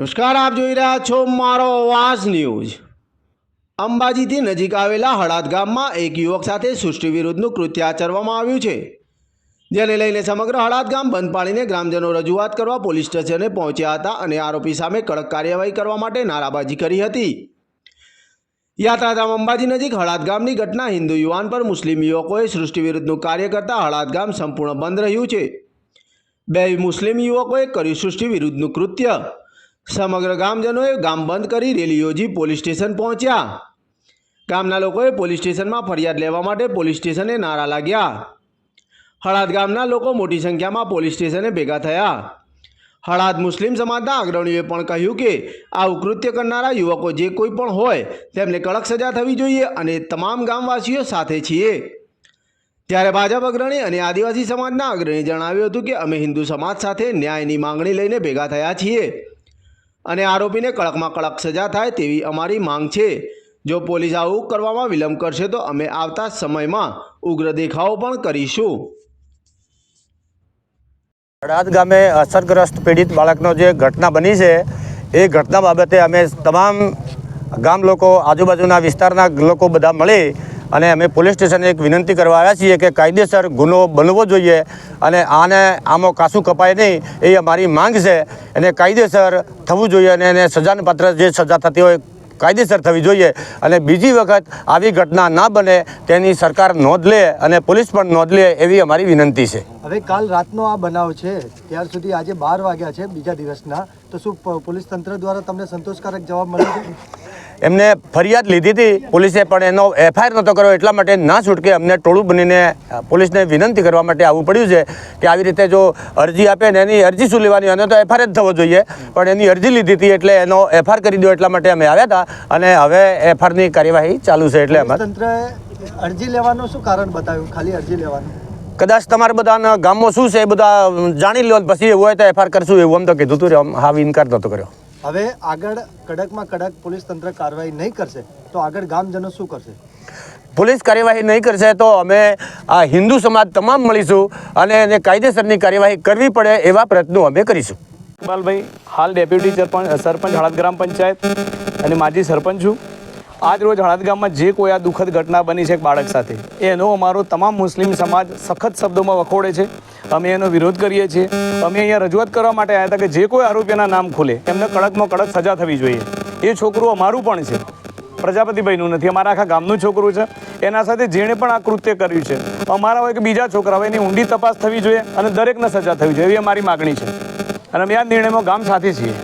નમસ્કાર, આપ જોઈ રહ્યા છો મારો વાસ ન્યૂઝ. અંબાજીથી નજીક આવેલા હળાદ ગામમાં એક યુવક સાથે સૃષ્ટિ વિરુદ્ધનું કૃત્ય આચરવામાં આવ્યું છે. જેને લઈને સમગ્ર હળાદ ગામ બંધ પાડીને ગ્રામજનો રજૂઆત કરવા પોલીસ સ્ટેશને પહોંચ્યા હતા અને આરોપી સામે કડક કાર્યવાહી કરવા માટે નારાબાજી કરી હતી. યાત્રાધામ અંબાજી નજીક હળાદ ગામની ઘટના હિન્દુ યુવાન પર મુસ્લિમ યુવકોએ સૃષ્ટિ વિરુદ્ધનું કાર્ય કરતા હળાદ ગામ સંપૂર્ણ બંધ રહ્યું છે. બે મુસ્લિમ યુવકોએ કર્યું સૃષ્ટિ વિરુદ્ધનું કૃત્ય. સમગ્ર ગામજનોએ ગામ બંધ કરી રેલી યોજી પોલીસ સ્ટેશન પહોંચ્યા. ગામના લોકોએ પોલીસ સ્ટેશનમાં ફરિયાદ લેવા માટે પોલીસ સ્ટેશને નારા લાગ્યા. હળાદ ગામના લોકો મોટી સંખ્યામાં પોલીસ સ્ટેશને ભેગા થયા. હળાદ મુસ્લિમ સમાજના અગ્રણીઓએ પણ કહ્યું કે આ કૃત્ય કરનારા યુવકો જે કોઈ પણ હોય, તેમને કડક સજા થવી જોઈએ અને તમામ ગામવાસીઓ સાથે છીએ. ત્યારે ભાજપ અગ્રણી અને આદિવાસી સમાજના અગ્રણીએ જણાવ્યું હતું કે, અમે હિન્દુ સમાજ સાથે ન્યાયની માંગણી લઈને ભેગા થયા છીએ. અને આરોપીને કડકમાં કડક સજા થાય તેવી અમારી માંગ છે. જો પોલીસ આવું કરવામાં વિલંબ કરશે તો અમે આવતા સમયમાં ઉગ્ર દેખાવો પણ કરીશું. અડાદ ગામે અસરગ્રસ્ત પીડિત બાળકનો જે ઘટના બની છે, એ ઘટના બાબતે અમે તમામ ગામ લોકો, આજુબાજુના વિસ્તારના લોકો બધા મળે અને અમે પોલીસ સ્ટેશને એક વિનંતી કરવા આવ્યા છીએ કે કાયદેસર ગુનો બનવો જોઈએ અને આને આમાં કાસું કપાય નહીં એ અમારી માંગ છે. એને કાયદેસર થવું જોઈએ અને એને સજાને પાત્ર જે સજા થતી હોય કાયદેસર થવી જોઈએ અને બીજી વખત આવી ઘટના ના બને તેની સરકાર નોંધ લે અને પોલીસ પણ નોંધ લે એવી અમારી વિનંતી છે. હવે કાલ રાતનો આ બનાવ છે, ત્યાર સુધી આજે બાર વાગ્યા છે બીજા દિવસના. તો શું પોલીસ તંત્ર દ્વારા તમને સંતોષકારક જવાબ મળ્યો છે? એમને ફરિયાદ લીધી હતી પોલીસે પણ એનો એફઆઈઆર નહોતો કર્યો. એટલા માટે ના છૂટકે અમને ટોળું બનીને પોલીસને વિનંતી કરવા માટે આવવું પડ્યું છે કે આવી રીતે જો અરજી આપે ને એની અરજી શું લેવાની અને તો એફઆઈઆર જ થવો જોઈએ. પણ એની અરજી લીધી હતી એટલે એનો એફઆઈઆર કરી દો એટલા માટે અમે આવ્યા હતા. અને હવે એફઆઈઆરની કાર્યવાહી ચાલુ છે એટલે અમારે અરજી લેવાનું શું કારણ બતાવ્યું? ખાલી અરજી લેવાનું? કદાચ તમારા બધાના ગામમાં શું છે એ બધા જાણી લો પછી એવું હોય તો એફઆઈઆર કરશું એવું. આમ તો કીધું હતું આમ હા ઇનકાર નહોતો કર્યો. હવે આગળ કડકમાં કડક પોલીસ તંત્ર કાર્યવાહી નહીં કરશે તો આગળ ગામજનો શું કરશે? પોલીસ કાર્યવાહી નહીં કરશે તો અમે આ હિન્દુ સમાજ તમામ મળીશું અને એને કાયદેસરની કાર્યવાહી કરવી પડે એવા પ્રયત્નો અમે કરીશું. ઇકબાલભાઈ હાલ ડેપ્યુટી સરપંચ સરપંચ હળદ ગ્રામ પંચાયત અને માજી સરપંચ છું. આજ રોજ હળદ ગામમાં જે કોઈ આ દુઃખદ ઘટના બની છે એક બાળક સાથે, એનો અમારો તમામ મુસ્લિમ સમાજ સખત શબ્દોમાં વખોડે છે. અમે એનો વિરોધ કરીએ છીએ. અમે અહીંયા રજૂઆત કરવા માટે આવ્યા હતા કે જે કોઈ આરોપીના નામ ખુલે, એમને કડકમાં કડક સજા થવી જોઈએ. એ છોકરું અમારું પણ છે. પ્રજાપતિભાઈનું નથી, અમારા આખા ગામનું છોકરું છે. એના સાથે જેણે પણ આ કૃત્ય કર્યું છે. અમારા હોય કે બીજા છોકરા હોય એની ઊંડી તપાસ થવી જોઈએ અને દરેકને સજા થવી જોઈએ, એવી અમારી માગણી છે. અને અમે આ નિર્ણયમાં ગામ સાથે છીએ.